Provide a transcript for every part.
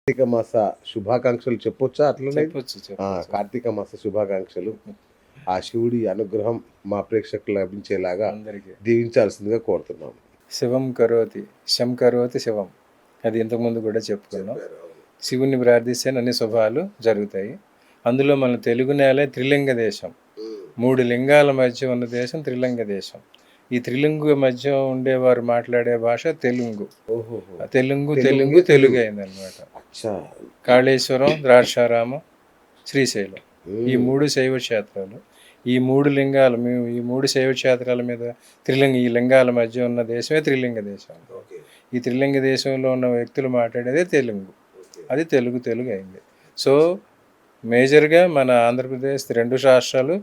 కార్తీక మాస శుభాకాంక్షలు చెప్పొచ్చా? అట్లనే. కార్తీక మాస శుభాకాంక్షలు. ఆ శివుడి అనుగ్రహం మా ప్రేక్షకులు లభించేలాగా అందరికీ. దీవించాల్సిందిగా కోరుతున్నాం. శివం కరోతి శం కరోతి శివం. అది ఇంతకుముందు కూడా చెప్పుకున్నాం. శివుని ప్రార్థిస్తే అన్ని శుభాలు జరుగుతాయి. అందులో మన తెలుగు నేలే త్రిలింగ దేశం. మూడు లింగాల మధ్య ఉన్న దేశం త్రిలింగ దేశం. ఈ త్రిలింగు మధ్య ఉండేవారు మాట్లాడే భాష తెలుగు. తెలుగు తెలుగు తెలుగు అయిందనమాట అచ్చా. కాళేశ్వరం ద్రాక్షారామం శ్రీశైలం. ఈ మూడు శైవ క్షేత్రాలు ఈ మూడు లింగాలు మేము ఈ మూడు శైవ క్షేత్రాల మీద త్రిలింగ ఈ లింగాల మధ్య ఉన్న దేశమే త్రిలింగ దేశం. ఈ త్రిలింగ దేశంలో ఉన్న వ్యక్తులు మాట్లాడేదే తెలుగు. అది తెలుగు తెలుగు అయింది సో మేజర్గా మన ఆంధ్రప్రదేశ్ రెండు రాష్ట్రాలు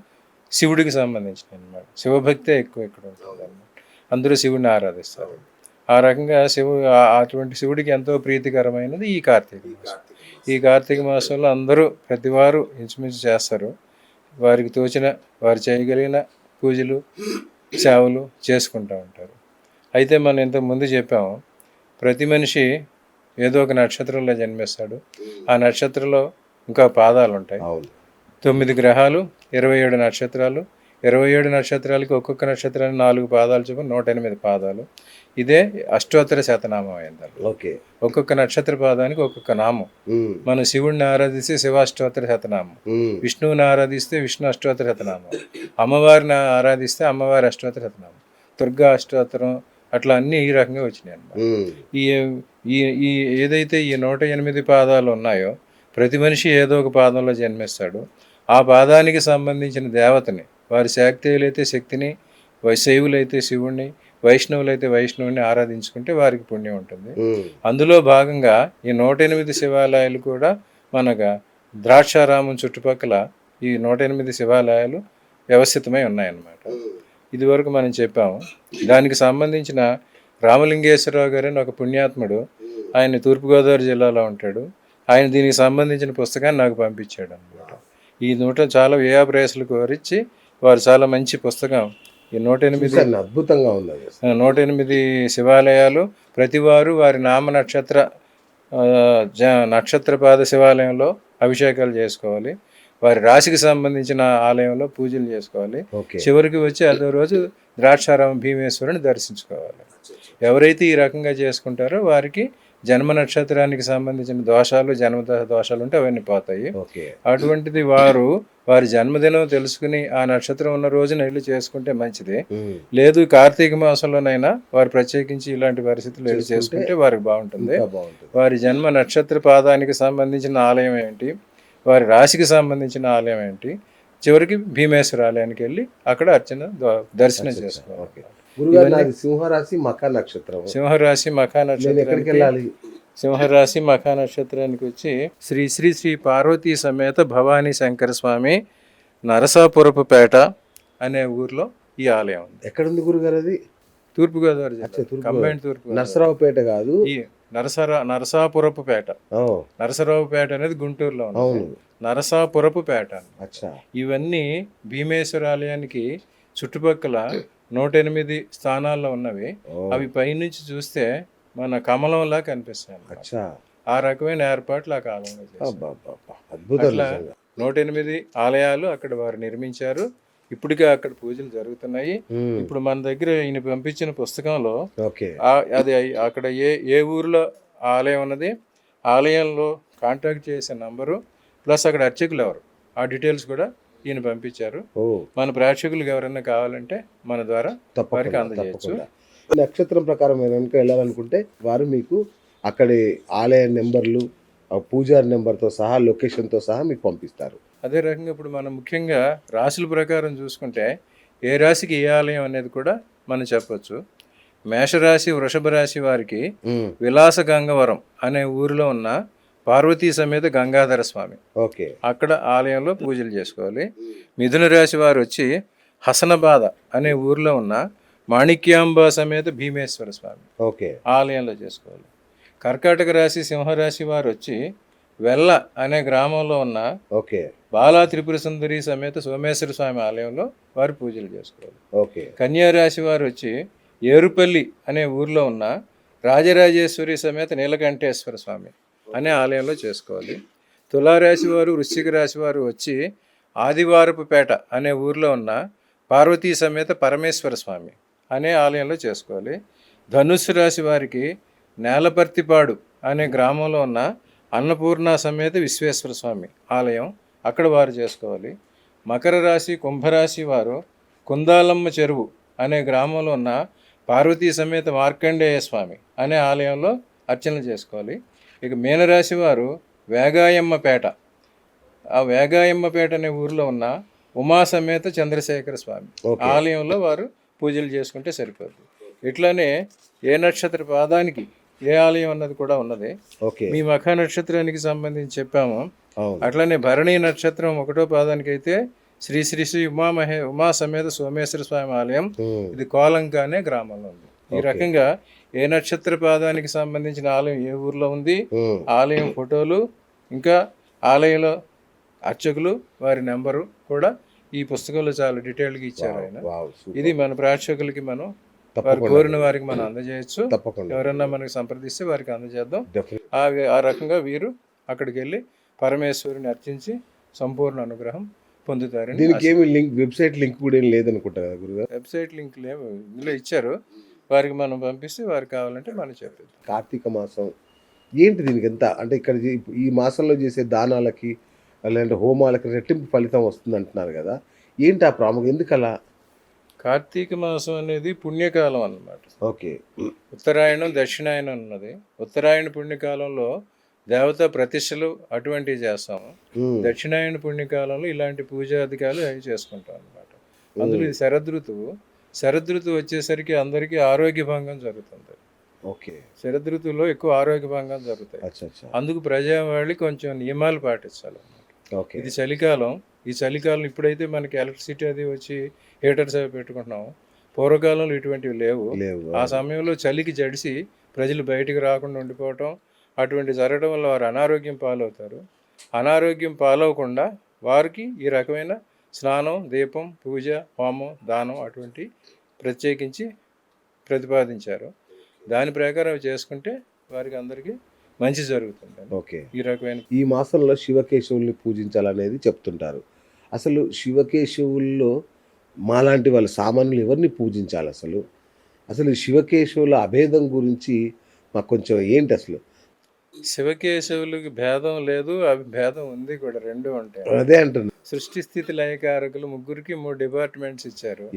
శివుడికి సంబంధించినవి అన్నమాట శివభక్తే ఎక్కువ ఇక్కడ ఉంటుంది అన్నమాట అందరూ శివుడిని ఆరాధిస్తారు. ఆ రకంగా శివు అటువంటి శివుడికి ఎంతో ప్రీతికరమైనది ఈ కార్తీక మాసం. ఈ కార్తీక మాసంలో అందరూ ప్రతివారు ఇంచుమించు చేస్తారు. వారికి తోచిన వారు చేయగలిగిన పూజలు సేవలు చేసుకుంటూ ఉంటారు. అయితే మనం ఇంతకు ముందు చెప్పాము ప్రతి మనిషి ఏదో ఒక నక్షత్రంలో జన్మిస్తాడు. ఆ నక్షత్రంలో ఇంకా పాదాలు ఉంటాయి తొమ్మిది గ్రహాలు ఇరవై ఏడు నక్షత్రాలు ఇరవై ఏడు నక్షత్రాలకి ఒక్కొక్క నక్షత్రానికి నాలుగు పాదాలు చొప్పున నూట ఎనిమిది పాదాలు. ఇదే అష్టోత్తర శతనామం అయింది ఓకే. ఒక్కొక్క నక్షత్ర పాదానికి ఒక్కొక్క నామం. మనం శివుడిని ఆరాధిస్తే శివాష్టోత్తర శతనామం. విష్ణువుని ఆరాధిస్తే విష్ణు అష్టోత్తర శతనామం. అమ్మవారిని ఆరాధిస్తే అమ్మవారి అష్టోత్తర శతనామం. దుర్గా అష్టోత్తరం అట్లా అన్నీ ఈ రకంగా వచ్చినాయి అన్నమాట. ఈ ఈ ఏదైతే ఈ నూట ఎనిమిది పాదాలు ఉన్నాయో ప్రతి మనిషి ఏదో ఒక పాదంలో జన్మిస్తాడు. ఆ పాదానికి సంబంధించిన దేవతని వారి శాక్తేయులైతే శక్తిని వై- శైవులైతే శివుణ్ణి వైష్ణవులైతే వైష్ణవుని ఆరాధించుకుంటే వారికి పుణ్యం ఉంటుంది. అందులో భాగంగా ఈ నూట ఎనిమిది శివాలయాలు కూడా మనగా ద్రాక్షారామం చుట్టుపక్కల ఈ నూట ఎనిమిది శివాలయాలు వ్యవస్థితమై ఉన్నాయన్నమాట. ఇదివరకు మనం చెప్పాము దానికి సంబంధించిన రామలింగేశ్వరరావు గారు ఒక పుణ్యాత్ముడు ఆయన తూర్పుగోదావరి జిల్లాలో ఉంటాడు. ఆయన దీనికి సంబంధించిన పుస్తకాన్ని నాకు పంపించాడు ఈ నూట చాలా వ్యయాప్రయాసాలు కోరించి వారు చాలా మంచి పుస్తకం. ఈ నూట ఎనిమిది అద్భుతంగా ఉంది నూట ఎనిమిది శివాలయాలు. ప్రతివారు వారి నామ నక్షత్ర నక్షత్రపాద శివాలయంలో అభిషేకాలు చేసుకోవాలి. వారి రాశికి సంబంధించిన ఆలయంలో పూజలు చేసుకోవాలి. చివరికి వచ్చి అదో రోజు ద్రాక్షారామ భీమేశ్వరుని దర్శించుకోవాలి. ఎవరైతే ఈ రకంగా చేసుకుంటారో వారికి జన్మ నక్షత్రానికి సంబంధించిన దోషాలు జన్మ దోషాలు ఉంటే అవన్నీ పోతాయి. అటువంటిది వారు వారి జన్మదినం తెలుసుకుని ఆ నక్షత్రం ఉన్న రోజున వెళ్ళి చేసుకుంటే మంచిది. లేదు కార్తీక మాసంలోనైనా వారు ప్రత్యేకించి ఇలాంటి పరిస్థితులు వెళ్ళి చేసుకుంటే వారికి బాగుంటుంది. వారి జన్మ నక్షత్ర పాదానికి సంబంధించిన ఆలయం ఏంటి? వారి రాశికి సంబంధించిన ఆలయం ఏంటి? చివరికి భీమేశ్వర ఆలయానికి వెళ్ళి అక్కడ అర్చన దర్శనం. చేసుకోవాలి. ఓకే. గురుగారు నాది సింహరాశి మకా నక్షత్రం. సింహరాశి మఖా నేను ఎక్కడికి నక్షత్రానికి వెళ్ళాలి? సింహరాశి మఖా నక్షత్రానికి వచ్చి శ్రీ శ్రీ శ్రీ పార్వతీ సమేత భవానీ శంకర స్వామి నరసాపురపుపేట అనే ఊర్లో ఈ ఆలయం ఉంది. ఎక్కడుంది గురుగారు అది? తూర్పుగోదావరి. కంబైన్ తూర్పు నరసరావుపేట కాదు? ఈ నరసరా నరసాపురపుపేట నరసరావుపేట అనేది గుంటూరులో ఉంది. నరసాపురపుపేట ఇవన్నీ భీమేశ్వర ఆలయానికి చుట్టుపక్కల నూట ఎనిమిది స్థానాల్లో ఉన్నవి. అవి పైనుంచి చూస్తే మన కమలంలా కనిపిస్తాయి ఆ రకమైన ఏర్పాట్లు ఆ కాలంలో అట్లా. నూట ఎనిమిది ఆలయాలు అక్కడ వారు నిర్మించారు. ఇప్పటికే అక్కడ పూజలు జరుగుతున్నాయి. ఇప్పుడు మన దగ్గర ఈయన పంపించిన పుస్తకంలో అది అక్కడ ఏ ఏ ఊరిలో ఆలయం ఉన్నది ఆలయంలో కాంటాక్ట్ చేసే నంబరు ప్లస్ అక్కడ అర్చకులు ఎవరు? ఆ డీటెయిల్స్ కూడా ఈయన పంపించారు. మన ప్రేక్షకులకు ఎవరైనా కావాలంటే మన ద్వారా వారికి తప్పకుండా. అందజేయచ్చు నక్షత్రం ప్రకారం కనుక వెళ్ళాలనుకుంటే వారు మీకు అక్కడి ఆలయ నెంబర్లు పూజారి నెంబర్తో సహా లొకేషన్తో సహా మీకు పంపిస్తారు. అదే రకంగా ఇప్పుడు మనం ముఖ్యంగా రాశుల ప్రకారం చూసుకుంటే ఏ రాశికి ఏ ఆలయం అనేది కూడా మనం చెప్పొచ్చు. మేషరాశి వృషభ రాశి వారికి విలాస గంగవరం అనే ఊరిలో ఉన్న పార్వతీ సమేత గంగాధర స్వామి. ఓకే. అక్కడ ఆలయంలో పూజలు చేసుకోవాలి. మిథున రాశి వారు వచ్చి హసనబాద అనే ఊరిలో ఉన్న మాణిక్యాంబ సమేత భీమేశ్వర స్వామి ఓకే. ఆలయంలో చేసుకోవాలి. కర్కాటక రాశి సింహరాశి వారు వచ్చి వెల్ల అనే గ్రామంలో ఉన్న ఓకే. బాలా త్రిపుర సుందరి సమేత సోమేశ్వర స్వామి ఆలయంలో వారు పూజలు చేసుకోవాలి. ఓకే. కన్యా రాశి వారు వచ్చి ఏరుపల్లి అనే ఊర్లో ఉన్న రాజరాజేశ్వరి సమేత నీలకంఠేశ్వర స్వామి అనే ఆలయంలో చేసుకోవాలి. తులారాశి వారు వృశ్చిక రాశి వారు వచ్చి ఆదివారపుపేట అనే ఊర్లో ఉన్న పార్వతీ సమేత పరమేశ్వర స్వామి అనే ఆలయంలో చేసుకోవాలి. ధనుస్సు రాశి వారికి నేలపర్తిపాడు అనే గ్రామంలో ఉన్న అన్నపూర్ణ సమేత విశ్వేశ్వర స్వామి ఆలయం అక్కడ వారు చేసుకోవాలి. మకర రాశి కుంభరాశి వారు కుందాలమ్మ చెరువు అనే గ్రామంలో ఉన్న పార్వతీ సమేత మార్కండేయ స్వామి అనే ఆలయంలో అర్చనలు చేసుకోవాలి. ఇక మీనరాశి వారు వేగాయమ్మపేట. ఆ వేగాయమ్మపేట అనే ఊరిలో ఉన్న ఉమా సమేత చంద్రశేఖర స్వామి. ఆలయంలో వారు పూజలు చేసుకుంటే సరిపోతుంది ఇట్లానే ఏ నక్షత్ర పాదానికి ఏ ఆలయం అన్నది కూడా ఉన్నది. ఓకే. మీ మఖ నక్షత్రానికి సంబంధించి చెప్పాము. అట్లనే భరణి నక్షత్రం ఒకటో పాదానికి అయితే శ్రీ శ్రీ శ్రీ ఉమా మహే ఉమా సమేత సోమేశ్వర స్వామి ఆలయం. ఇది కోలంక అనే గ్రామంలో ఉంది. ఈ రకంగా ఏ నక్షత్ర పాదానికి సంబంధించిన ఆలయం ఏ ఊర్లో ఉంది? ఆలయం ఫోటోలు ఇంకా ఆలయంలో అర్చకులు వారి నెంబరు కూడా ఈ పుస్తకంలో చాలా డీటెయిల్గా ఇచ్చారు ఆయన. ఇది మన ప్రేక్షకులకి మనం వారు కోరిన వారికి మనం అందజేయచ్చు. తప్పకుండా. ఎవరన్నా మనకి సంప్రదిస్తే వారికి అందజేద్దాం. ఆ ఆ రకంగా వీరు అక్కడికి వెళ్ళి పరమేశ్వరుని అర్చించి సంపూర్ణ అనుగ్రహం పొందుతారని దీనికి ఏమి లింక్ వెబ్సైట్ లింక్ కూడా ఏం లేదనుకుంటా కదా గురుగారు? వెబ్సైట్ లింక్ లేవు. ఇందులో ఇచ్చారు. వారికి మనం పంపిస్తే వారికి కావాలంటే మనం చెప్పేది కార్తీక మాసం ఏంటి దీనికి ఎంత? అంటే ఇక్కడ ఈ- మాసంలో చేసే దానాలకి లేదంటే హోమాలకి రెట్టింపు ఫలితం వస్తుంది అంటున్నారు కదా. ఏంటి ఆ ప్రాముఖ్యత ఎందుకు అలా? కార్తీక మాసం అనేది పుణ్యకాలం అన్నమాట. ఓకే. ఉత్తరాయణం దక్షిణాయనం ఉన్నది ఉత్తరాయణ పుణ్యకాలంలో దేవతా ప్రతిష్టలు అటువంటివి చేస్తాము దక్షిణాయన పుణ్యకాలంలో ఇలాంటి పూజాధికాలు అవి చేసుకుంటాం అన్నమాట. అందులో ఇది శరదృతువు శరదృతువు వచ్చేసరికి అందరికీ ఆరోగ్య భంగం జరుగుతుంది. ఓకే. శరదృతువులో ఎక్కువ ఆరోగ్య భంగం జరుగుతాయి. అచ్చా అచ్చా. అందుకు ప్రజావాళి కొంచెం నియమాలు పాటించాలి ఓకే. ఇది చలికాలం. ఈ చలికాలం ఇప్పుడైతే మనకి ఎలక్ట్రిసిటీ అది వచ్చి హీటర్స్ అవి పెట్టుకుంటున్నాం. పూర్వకాలంలో ఇటువంటివి లేవు. లేవు ఆ సమయంలో చలికి జడిసి ప్రజలు బయటికి రాకుండా ఉండిపోవటం అటువంటి జరగడం వల్ల వారు అనారోగ్యం పాలవుతారు. అనారోగ్యం పాలవకుండా వారికి ఈ రకమైన స్నానం దీపం పూజ హోమం దానం అటువంటి ప్రత్యేకించి ప్రతిపాదించారు. దాని ప్రకారం చేసుకుంటే వారికి అందరికీ మంచి జరుగుతుంది ఓకే. ఈ రకమైన ఈ మాసంలో శివకేశవుల్ని పూజించాలనేది చెప్తుంటారు. అసలు శివకేశవుల్లో మాలాంటి వాళ్ళ సామాన్యులు ఎవరిని పూజించాలి అసలు? అసలు శివకేశవుల అభేదం గురించి మాకు కొంచెం ఏంటి అసలు? శివకేశవులకి భేదం లేదు అవి భేదం ఉంది కూడా రెండు ఉంటాయి. అదే అంటున్నా సృష్టి స్థితి లయకారకులు ముగ్గురికి మూడు డిపార్ట్మెంట్స్ ఇచ్చారు.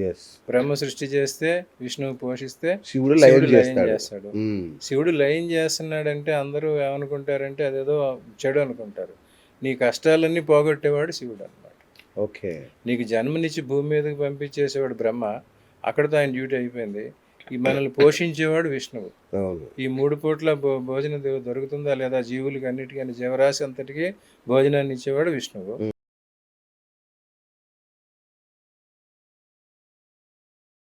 బ్రహ్మ సృష్టి చేస్తే విష్ణువు పోషిస్తే శివుడు లయం చేస్తాడు. శివుడు లయం చేస్తున్నాడంటే అందరూ ఏమనుకుంటారంటే అదేదో చెడు అనుకుంటారు. నీ కష్టాలన్నీ పోగొట్టేవాడు శివుడు అన్నమాట. ఓకే. నీకు జన్మనిచ్చి భూమి మీదకి పంపించేసేవాడు బ్రహ్మ అక్కడతో ఆయన డ్యూటీ అయిపోయింది. ఈ మనల్ని పోషించేవాడు విష్ణువు. ఈ మూడు పూట్ల భో- భోజనం దొరుకుతుందా లేదా? జీవులకి అన్నిటికీ జీవరాశి అంతటికీ భోజనాన్ని ఇచ్చేవాడు విష్ణువు.